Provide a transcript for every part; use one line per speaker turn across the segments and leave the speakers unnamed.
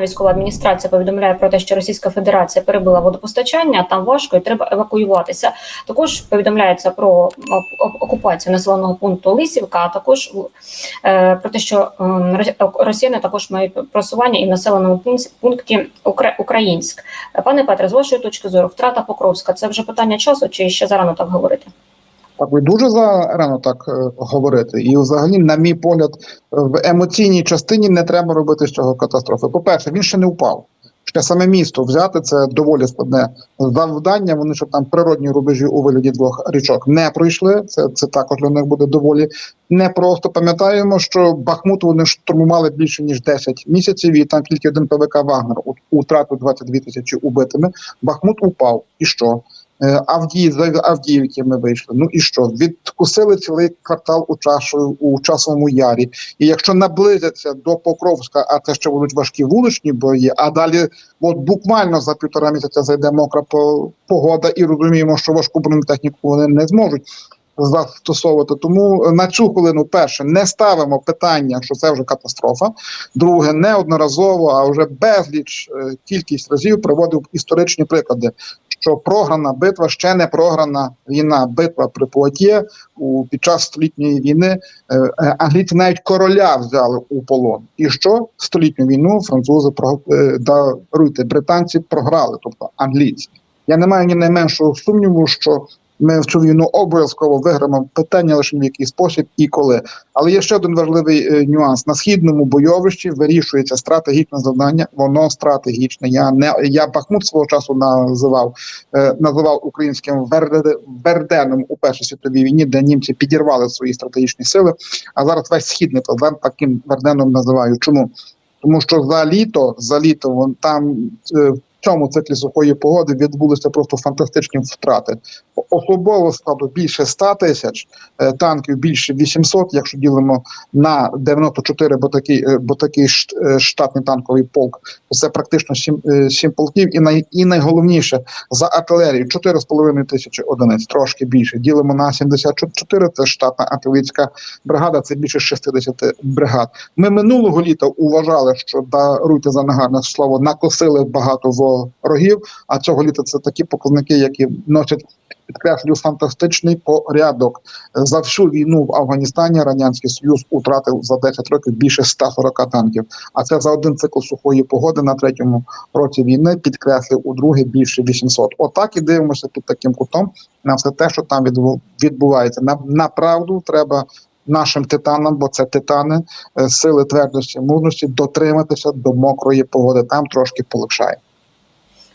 Військова адміністрація повідомляє про те, що Російська Федерація перебила водопостачання, там важко і треба евакуюватися. Також повідомляється про окупацію населеного пункту Лисівка, а також е, про те, що ем, рос- росіяни також мають просування і в населеному пункті- пункті Укра- Українськ. Пане Петре, з вашої точки зору, втрата Покровська це вже питання часу, чи ще зарано так говорити?
Так, ви дуже зарано так е, говорити. І взагалі, на мій погляд, в емоційній частині не треба робити з цього катастрофи. По-перше, він ще не впав. Ще саме місто взяти це доволі складне завдання. Вони ще там природні рубежі у вигляді двох річок не пройшли. Це, це також для них буде доволі непросто. Пам'ятаємо, що Бахмут вони штурмували більше ніж 10 місяців, і там тільки один ПВК Вагнер утратив 22 тисячі убитими. Бахмут упав. І що? Е, Авдії з Авдіївки ми вийшли. Ну і що? Відкусили цілий квартал у часу у часовому ярі. І якщо наблизяться до Покровська, а це ще будуть важкі вуличні бої, а далі, от буквально за півтора місяця зайде мокра погода, і розуміємо, що важку бронетехніку вони не зможуть. Застосовувати тому на цю хвилину перше не ставимо питання, що це вже катастрофа. Друге, неодноразово, а вже безліч е, кількість разів проводив історичні приклади що програна битва ще не програна війна. Битва при Пуатє у під час столітньої війни е, е, англійці навіть короля взяли у полон. І що столітню війну французи про е, даруйте британці програли, тобто англійці. Я не маю ні найменшого сумніву, що ми в цю війну обов'язково виграємо питання лише в який спосіб і коли. Але є ще один важливий е, нюанс: на східному бойовищі вирішується стратегічне завдання. Воно стратегічне. Я не я Бахмут свого часу називав е, називав українським Верде- Верденом у першій світовій війні, де німці підірвали свої стратегічні сили. А зараз весь східний Верден таким Верденом називаю. Чому? Тому що за літо, за літо вон там е, цьому циклі сухої погоди відбулися просто фантастичні втрати. Особового складу більше 100 тисяч, е, танків більше 800, якщо ділимо на 94, бо такий, е, бо такий е, штатний танковий полк, це практично 7, 7 полків. І, най, і найголовніше за артилерію 4,5 тисячі одиниць, трошки більше. Ділимо на 74, це штатна артилерійська бригада, це більше 60 бригад. Ми минулого літа вважали, що даруйте за негарне слово, накосили багато ворогів. А цього літа це такі показники, які носять підкреслюю фантастичний порядок. За всю війну в Афганістані радянський союз утратив за 10 років більше 140 танків. А це за один цикл сухої погоди на третьому році війни підкреслив у другий більше 800. Отак і дивимося під таким кутом на все те, що там відбувається. На направду треба. Нашим титанам, бо це титани е, сили твердості, мужності, дотриматися до мокрої погоди. Там трошки полегшає.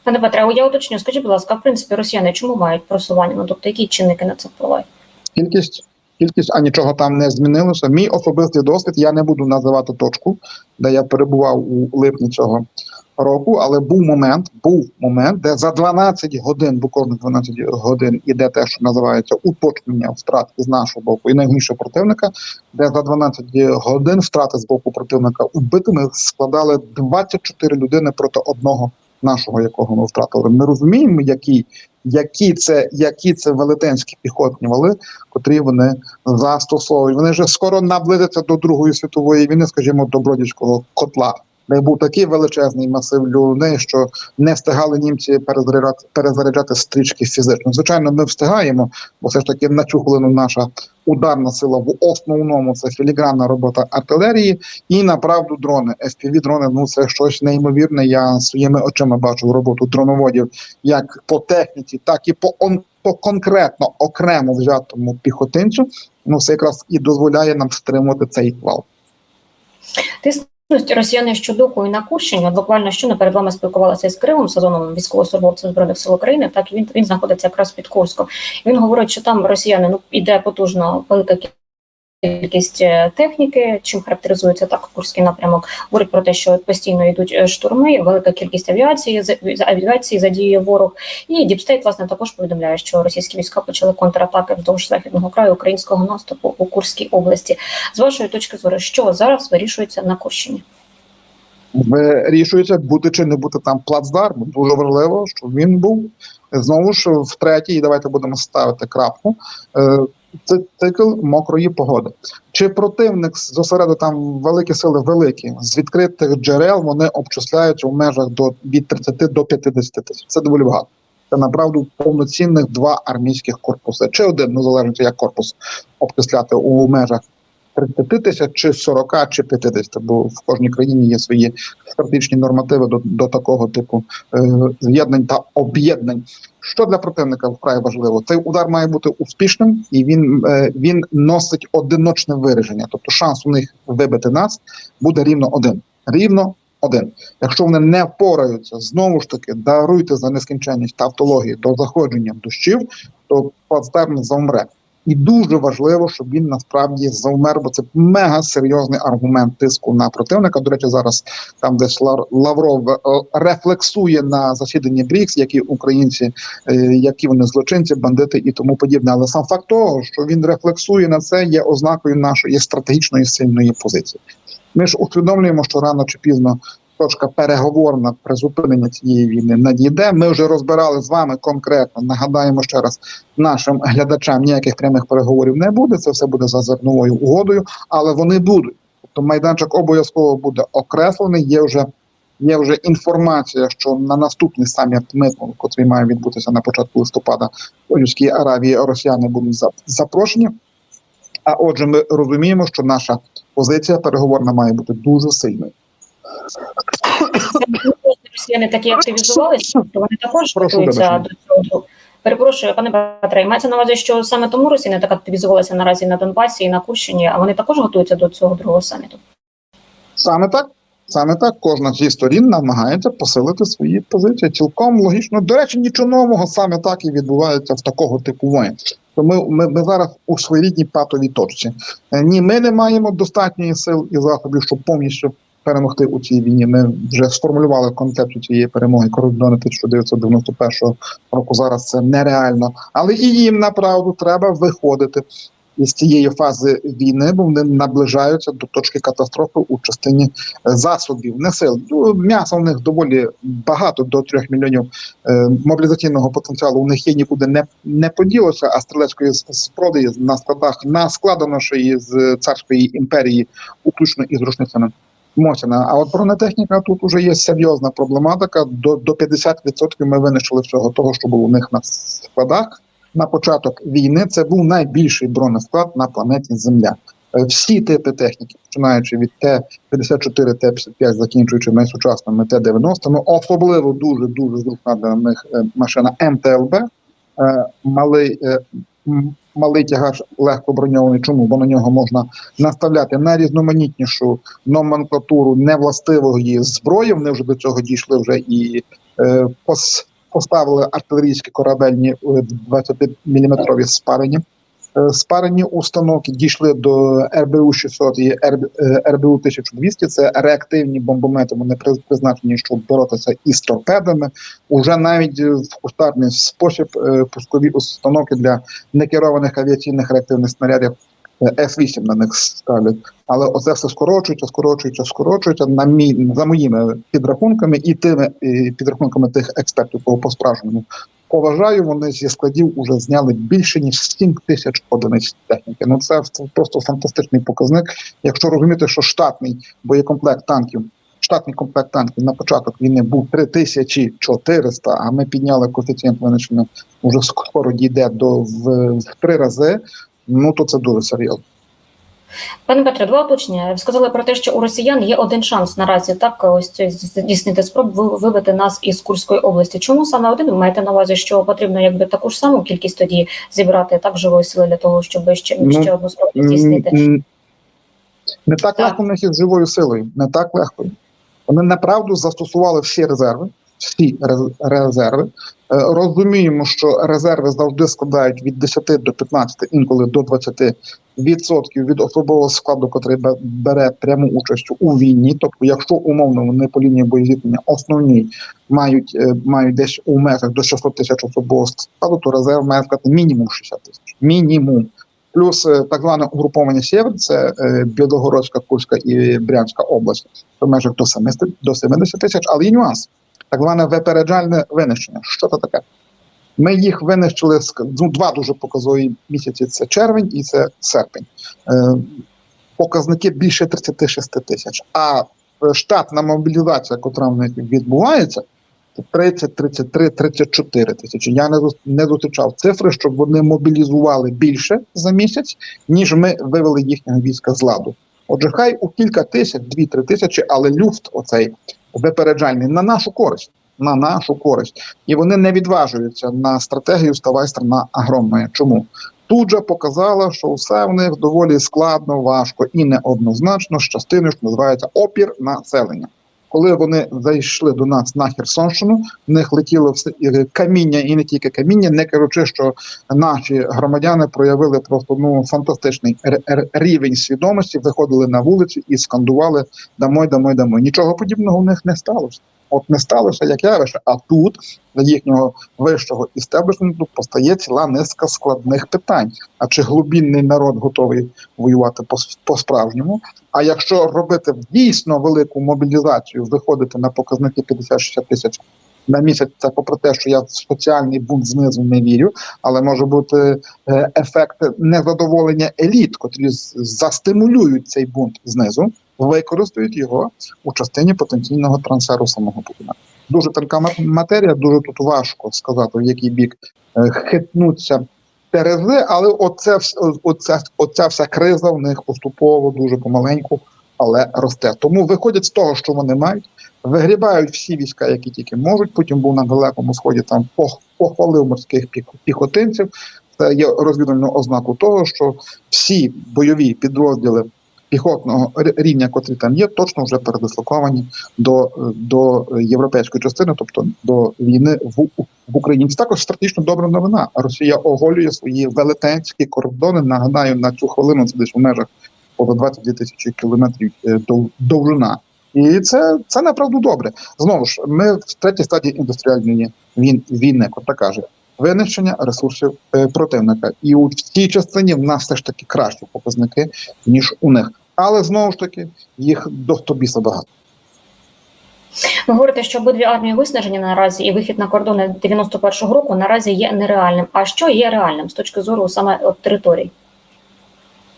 Пане Петре, я уточню, скажіть, будь ласка, в принципі, росіяни чому мають просування? Ну тобто, які чинники на це впливають?
Кількість, кількість, а нічого там не змінилося. Мій особистий досвід, я не буду називати точку, де я перебував у липні цього року, але був момент, був момент, де за 12 годин, буквально 12 годин, іде те, що називається уточнення втрат з нашого боку і найгіршого противника, де за 12 годин втрати з боку противника вбитими складали 24 людини проти одного нашого, якого ми втратили. Ми розуміємо, які, які це, які це велетенські піхотні вали, котрі вони застосовують. Вони вже скоро наблизяться до Другої світової війни, скажімо, до Бродівського котла. Де був такий величезний масив людей, що не встигали німці перезаряджати, перезаряджати стрічки фізично. Звичайно, ми встигаємо, бо все ж таки на цю хвилину наша ударна сила в основному це філігранна робота артилерії і направду дрони. fpv дрони ну це щось неймовірне. Я своїми очима бачу роботу дроноводів як по техніці, так і по он по конкретно окремо взятому піхотинцю. Ну це якраз і дозволяє нам стримувати цей вал.
Тиснуть росіяни щодуху і на Курщині. От буквально щойно перед вами спілкувалася із Кривом, Сазоновим, військовослужбовцем збройних сил України. Так він він знаходиться якраз під Курськом. Він говорить, що там росіяни ну іде потужно велика кількість е, техніки, чим характеризується так Курський напрямок. Говорить про те, що постійно йдуть е, штурми, велика кількість авіації авіації задіює ворог. І Діпстейт власне також повідомляє, що російські війська почали контратаки вздовж західного краю українського наступу у Курській області. З вашої точки зору, що зараз вирішується на Курщині?
Вирішується бути чи не бути там плацдарм. Дуже важливо, щоб він був знову ж втретє, і давайте будемо ставити крапку. Цикл мокрої погоди. Чи противник зосередив там великі сили великі з відкритих джерел вони обчисляються у межах до від 30 до 50 тисяч. Це доволі багато. Це направду повноцінних два армійських корпуси. Чи один, ну залежить як корпус обчисляти у межах 30 тисяч, чи 40, чи 50, бо в кожній країні є свої стратегічні нормативи до, до такого типу е, з'єднань та об'єднань. Що для противника вкрай важливо? Цей удар має бути успішним, і він, е, він носить одиночне вираження. Тобто шанс у них вибити нас буде рівно один. Рівно один. Якщо вони не впораються, знову ж таки даруйте за нескінченність тавтології до заходження дощів, то плацдарм завмре. І дуже важливо, щоб він насправді завмер, бо це мега серйозний аргумент тиску на противника. До речі, зараз там Лар- Лавров е, рефлексує на засіданні БРІКС, які українці, е, які вони злочинці, бандити і тому подібне. Але сам факт того, що він рефлексує на це, є ознакою нашої стратегічної сильної позиції. Ми ж усвідомлюємо, що рано чи пізно точка переговорна призупинення цієї війни надійде. Ми вже розбирали з вами конкретно. Нагадаємо ще раз нашим глядачам ніяких прямих переговорів не буде. Це все буде за зерновою угодою, але вони будуть. Тобто майданчик обов'язково буде окреслений. Є вже є вже інформація, що на наступний саміт миту, який має відбутися на початку листопада в Саудівській Аравії, росіяни будуть за- запрошені. А отже, ми розуміємо, що наша позиція переговорна має бути дуже сильною.
Росіяни такі активізувалися, то вони також готуються до цього. Перепрошую, пане Петре, мається на увазі, що саме тому Росія не так активізувалася наразі на Донбасі і на Курщині, а вони також готуються до цього другого саміту.
Саме так. Саме так кожна зі сторін намагається посилити свої позиції. Цілком логічно. До речі, нічого нового саме так і відбувається в такого типу воєн. То ми, ми, ми зараз у своєрідній патовій точці. Е, Ні, ми не маємо достатньої сил і засобів, щоб повністю перемогти у цій війні. Ми вже сформулювали концепцію цієї перемоги кордони 1991 року. Зараз це нереально, але і їм направду треба виходити із цієї фази війни, бо вони наближаються до точки катастрофи у частині е, засобів, не сил. Ну, м'яса у них доволі багато до 3 мільйонів е, мобілізаційного потенціалу. У них є нікуди не, не поділося, а стрілецької зброї на складах наскладено ще із царської імперії, включно із рушницями. Мосіна. А от бронетехніка тут уже є серйозна проблематика. До, до 50% ми винищили всього того, що було у них на складах на початок війни це був найбільший бронесклад на планеті Земля. Е, Всі типи техніки, починаючи від Т-54, Т-55, закінчуючи найсучасними Т-90, ну особливо дуже дуже зручна для них е, машина МТЛБ, е, малий, малий тягач легко броньований. Чому? Бо на нього можна наставляти найрізноманітнішу номенклатуру невластивої зброї. Вони вже до цього дійшли вже і е, пос поставили артилерійські корабельні 20-мм спарені. Е, Спарені установки дійшли до РБУ 600 і РБУ 1200. Це реактивні бомбомети. Вони призначені, щоб боротися із торпедами. Уже навіть е, в кустарний спосіб е, пускові установки для некерованих авіаційних реактивних снарядів е, С-8 на них ставлять. Але оце все скорочується, скорочується, скорочується. На мій за моїми підрахунками і тими і підрахунками тих експертів, по справжньому поважаю. Вони зі складів уже зняли більше ніж 7 тисяч одиниць техніки. Ну це, просто фантастичний показник. Якщо розуміти, що штатний боєкомплект танків. Штатний комплект танків на початок війни був 3400, а ми підняли коефіцієнт винищення вже скоро дійде до в, в три рази. Ну то це дуже серйозно.
Пане Петре, два уточнення. Ви сказали про те, що у росіян є один шанс наразі так ось здійснити спроб ви- вибити нас із Курської області. Чому саме один? Ви маєте на увазі, що потрібно якби таку ж саму кількість тоді зібрати так живої сили для того, щоб ще,
Ну,
ще одну спробу здійснити?
Не так
Так.
легко в них із живою силою. Не так легко. Вони направду застосували всі резерви, всі резерви. Е, Розуміємо, що резерви завжди складають від 10 до 15, інколи до 20 відсотків від особового складу, який бере пряму участь у війні. Тобто, якщо умовно вони по лінії боєзіткнення основні мають, е, мають десь у межах до 600 тисяч особового складу, то резерв має склати мінімум 60 тисяч. Мінімум. Плюс е, так зване угруповання Сєвер, це Білогородська, Курська і Брянська область, в межах до 70, до 70 тисяч, але є нюанс. Так зване випереджальне винищення. Що це таке? Ми їх винищили ну, два дуже показові місяці: це червень і це серпень. Е, показники більше 36 тисяч. А е, штатна мобілізація, яка в них відбувається, це 30, 33, 34 тисячі. Я не, не зустрічав цифри, щоб вони мобілізували більше за місяць, ніж ми вивели їхнього війська з ладу. Отже, хай у кілька тисяч, 2-3 тисячі, але люфт оцей випереджальний на нашу користь. На нашу користь. І вони не відважуються на стратегію ставай страна огромна. Чому? Тут же показала, що все в них доволі складно, важко і неоднозначно з частиною, що називається опір населення. Коли вони зайшли до нас на Херсонщину, в них летіло все каміння, і не тільки каміння, не кажучи, що наші громадяни проявили просто ну фантастичний рівень свідомості, виходили на вулицю і скандували дамой, дамой, дамой. Нічого подібного в них не сталося. От не сталося як явище, а тут для їхнього вищого істеблішменту постає ціла низка складних питань. А чи глубінний народ готовий воювати по, по справжньому? А якщо робити дійсно велику мобілізацію, виходити на показники 50-60 тисяч на місяць, це попри те, що я в соціальний бунт знизу не вірю, але може бути е, ефект незадоволення еліт, котрі застимулюють цей бунт знизу, використають його у частині потенційного трансферу самого Путіна. Дуже тонка ма- матерія, дуже тут важко сказати, в який бік е, хитнуться терези, але оце, оце, оця вся криза в них поступово, дуже помаленьку, але росте. Тому виходять з того, що вони мають, вигрібають всі війська, які тільки можуть. Потім був на далекому сході там пох- похвалив морських піх- піхотинців. Це є розвідувальною ознакою того, що всі бойові підрозділи піхотного рівня, котрі там є, точно вже передислоковані до, е, до європейської частини, тобто до війни в, в Україні. Це також стратегічно добра новина. Росія оголює свої велетенські кордони. Нагадаю, на цю хвилину це десь у межах понад 22 тисячі кілометрів е, довжина. І це, це направду добре. Знову ж, ми в третій стадії індустріальної війни, кота каже, винищення ресурсів е, противника. І у цій частині в нас все ж таки кращі показники, ніж у них. Але знову ж таки, їх до тобіса багато.
Ви говорите, що обидві армії виснажені наразі, і вихід на кордони 91-го року наразі є нереальним. А що є реальним з точки зору саме от територій?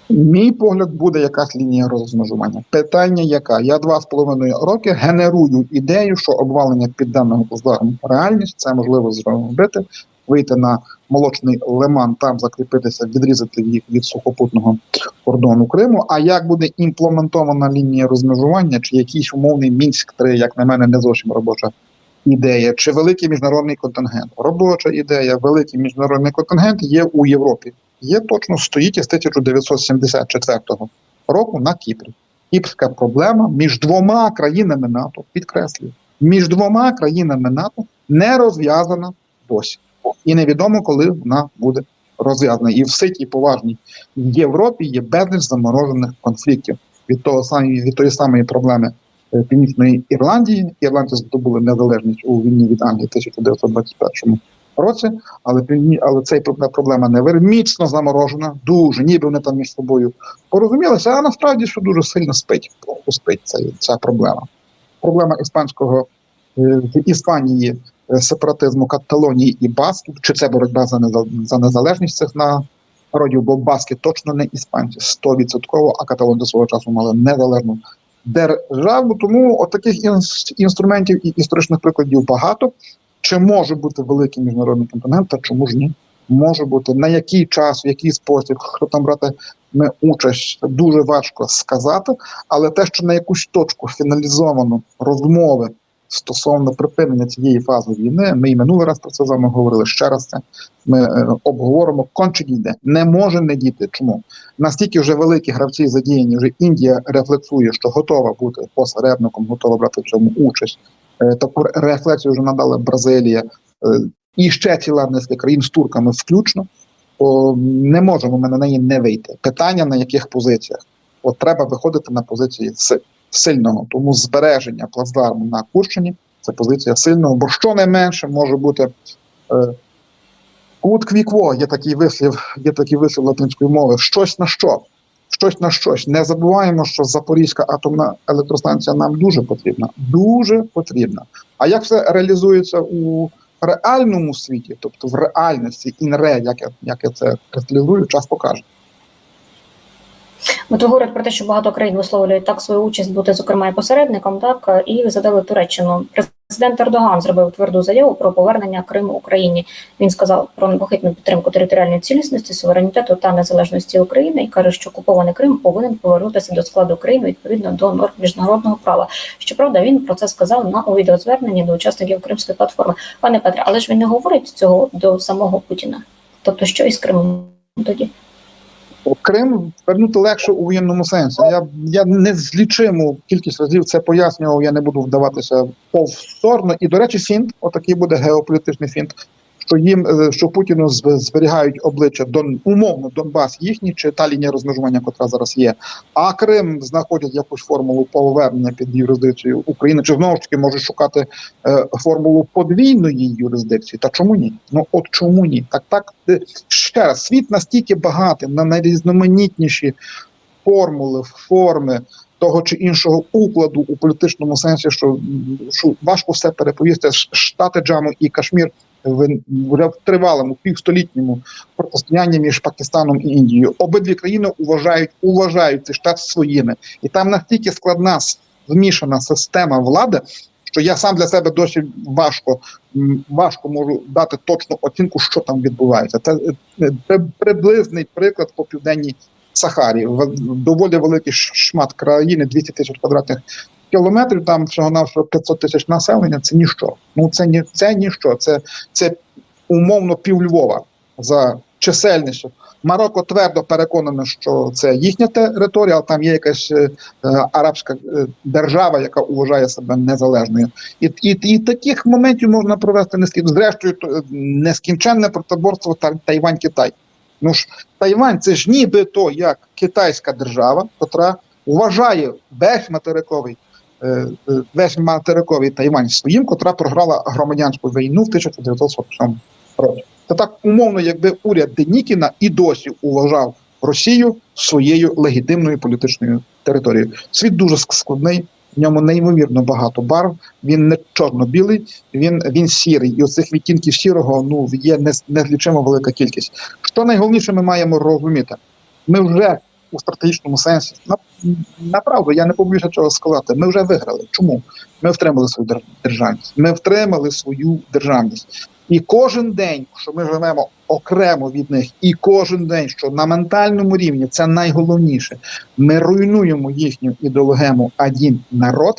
Мій погляд буде якась лінія розмежування. Питання, яка я два з половиною роки генерую ідею, що обвалення південного плацдарму реальність, це можливо зробити, вийти на молочний лиман, там закріпитися, відрізати їх від сухопутного кордону Криму. А як буде імплементована лінія розмежування, чи якийсь умовний мінськ 3 як на мене, не зовсім робоча ідея, чи великий міжнародний контингент? Робоча ідея, великий міжнародний контингент є у Європі. Є точно стоїть із 1974 року на Кіпрі. Кіпрська проблема між двома країнами НАТО, підкреслюю, між двома країнами НАТО не розв'язана досі. І невідомо, коли вона буде розв'язана. І в ситій поважній Європі є безліч заморожених конфліктів від того самої від тої самої проблеми е, Північної Ірландії. Ірландці здобули незалежність у війні від Англії в 1921 році, але але цей проблема- не міцно заморожена, дуже ніби вони там між собою порозумілися, а насправді що дуже сильно спить, спить ця, ця проблема. Проблема іспанського е, в Іспанії сепаратизму Каталонії і Басків, чи це боротьба за за незалежність цих народів, бо Баски точно не іспанці, 100%, а каталонці свого часу мали незалежну державу. Тому от таких інструментів і історичних прикладів багато. Чи може бути великий міжнародний компонент, та чому ж ні? Може бути на який час, в який спосіб, хто там брати ми участь, дуже важко сказати. Але те, що на якусь точку фіналізовано розмови стосовно припинення цієї фази війни, ми і минулий раз про це з вами говорили. Ще раз це ми е, обговоримо. Конче дійде. Не може не діти. Чому настільки вже великі гравці задіяні? Вже Індія рефлексує, що готова бути посередником, готова брати в цьому участь. Е, Таку рефлексію вже надала Бразилія е, і ще ціла низка країн з турками включно. То не можемо ми на неї не вийти. Питання на яких позиціях? От треба виходити на позиції си- сильного. Тому збереження плацдарму на Курщині це позиція сильного, бо щонайменше може бути е, кут квікво, є такий вислів, є такий вислів латинської мови, щось на що. Щось на щось. Не забуваємо, що Запорізька атомна електростанція нам дуже потрібна. Дуже потрібна. А як все реалізується у реальному світі, тобто в реальності, інре, як я, як я це кристалізую, час покаже.
От говорять про те, що багато країн висловлюють так свою участь бути, зокрема, і посередником, так і задали Туреччину. Президент Ердоган зробив тверду заяву про повернення Криму Україні. Він сказав про непохитну підтримку територіальної цілісності, суверенітету та незалежності України і каже, що окупований Крим повинен повернутися до складу України відповідно до норм міжнародного права. Щоправда, він про це сказав на у відеозверненні до учасників Кримської платформи. Пане Петре, але ж він не говорить цього до самого Путіна. Тобто, що із Кримом тоді?
Крим вернути легше у воєнному сенсі. Я я незлічиму кількість разів це пояснював. Я не буду вдаватися повторно. І до речі, фінт, отакий буде геополітичний фінт. Що їм е, що Путіну зберігають обличчя Дон умовно Донбас їхній чи та лінія розмежування, котра зараз є. А Крим знаходять якусь формулу повернення під юрисдикцію України, чи знову ж таки можуть шукати е, формулу подвійної юрисдикції. Та чому ні? Ну от чому ні? Так, так е, ще раз, світ настільки багатий на найрізноманітніші формули, форми того чи іншого укладу у політичному сенсі, що, що важко все переповісти. Штати Джаму і Кашмір в, тривалому півстолітньому протистоянні між Пакистаном і Індією. Обидві країни вважають, уважають цей штат своїми, і там настільки складна змішана система влади. Що я сам для себе досі важко важко можу дати точну оцінку, що там відбувається. Це е, приблизний приклад по південній Сахарі. Доволі великий шмат країни, 200 тисяч квадратних кілометрів. Там всього навсього 500 тисяч населення. Це ніщо. Ну це ні це ніщо. Це це умовно пів Львова за чисельністю. Марокко твердо переконане, що це їхня територія, але там є якась е, арабська е, держава, яка вважає себе незалежною. І, і, і таких моментів можна провести нескінченно. Зрештою, то, е, нескінченне протиборство та Тайвань-Китай. Ну ж Тайвань це ж нібито як китайська держава, котра вважає весь материковий весь материковий Тайвань своїм, котра програла громадянську війну в 1947 році. Це так умовно, якби уряд Денікіна і досі уважав Росію своєю легітимною політичною територією. Світ дуже складний, в ньому неймовірно багато барв. Він не чорно-білий, він, він сірий. І оцих відтінків сірого ну є нез- незлічимо велика кількість. Що найголовніше, ми маємо розуміти. Ми вже у стратегічному сенсі на, направду я не побоюся цього сказати. Ми вже виграли. Чому? Ми втримали свою дер- державність. Ми втримали свою державність. І кожен день, що ми живемо окремо від них, і кожен день, що на ментальному рівні це найголовніше, ми руйнуємо їхню ідеологему один народ.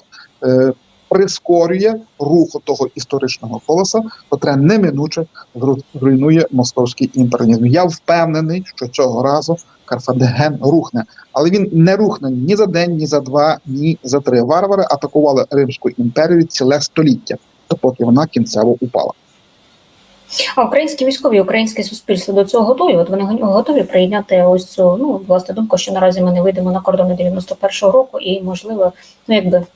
Прискорює руху того історичного колеса, котре неминуче зру- зруйнує московський імперіалізм. Я впевнений, що цього разу Карфаген рухне, але він не рухне ні за день, ні за два, ні за три. Варвари атакували Римську імперію ціле століття, допоки вона кінцево упала.
А українські військові, українське суспільство до цього готові. От вони го- готові прийняти ось цю ну власне думку, що наразі ми не вийдемо на кордони 91-го року, і можливо, ну якби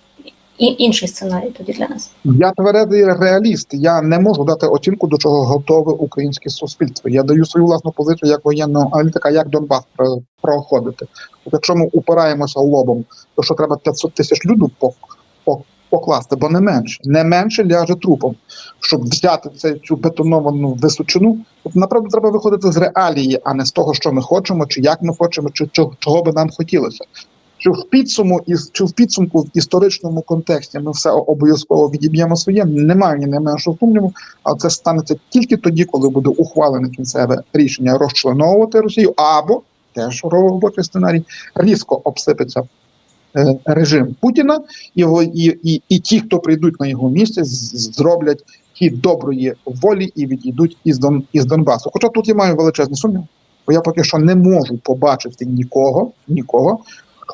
і інший сценарій тоді для нас.
Я тверезий реаліст. Я не можу дати оцінку, до чого готове українське суспільство. Я даю свою власну позицію як воєнного аналітика, як Донбас про- проходити. Якщо ми упираємося лобом, то що треба 500 тисяч людей по, по, покласти, бо не менше, не менше ляже трупом, щоб взяти цю, цю бетоновану височину. От направду треба виходити з реалії, а не з того, що ми хочемо, чи як ми хочемо, чи чого би нам хотілося. Чи в підсуму із чи в підсумку в історичному контексті ми все обов'язково відіб'ємо своє, немає ні найменшого сумніву, але це станеться тільки тоді, коли буде ухвалене кінцеве рішення розчленовувати Росію, або теж робочий сценарій різко обсипеться е, режим Путіна, і, і, і, і ті, хто прийдуть на його місце, зроблять хід доброї волі і відійдуть із Дон із Донбасу. Хоча тут я маю величезний сумнів, бо я поки що не можу побачити нікого, нікого,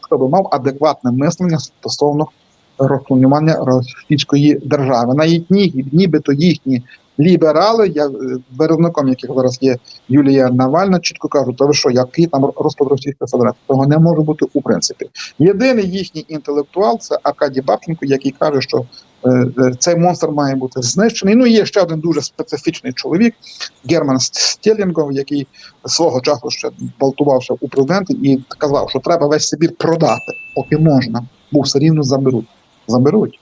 хто би мав адекватне мислення стосовно розпланування російської держави. Навіть ні, нібито їхні ліберали, я, виразником виробником яких зараз є Юлія Навальна, чітко кажуть, то ви що, який там розпад Російської Федерації? Того не може бути у принципі. Єдиний їхній інтелектуал це Аркадій Бабченко, який каже, що е, е, цей монстр має бути знищений. Ну і є ще один дуже специфічний чоловік, Герман Стєлінгов, який свого часу ще балтувався у президенти і казав, що треба весь Сибір продати, поки можна, бо все рівно заберуть. Заберуть.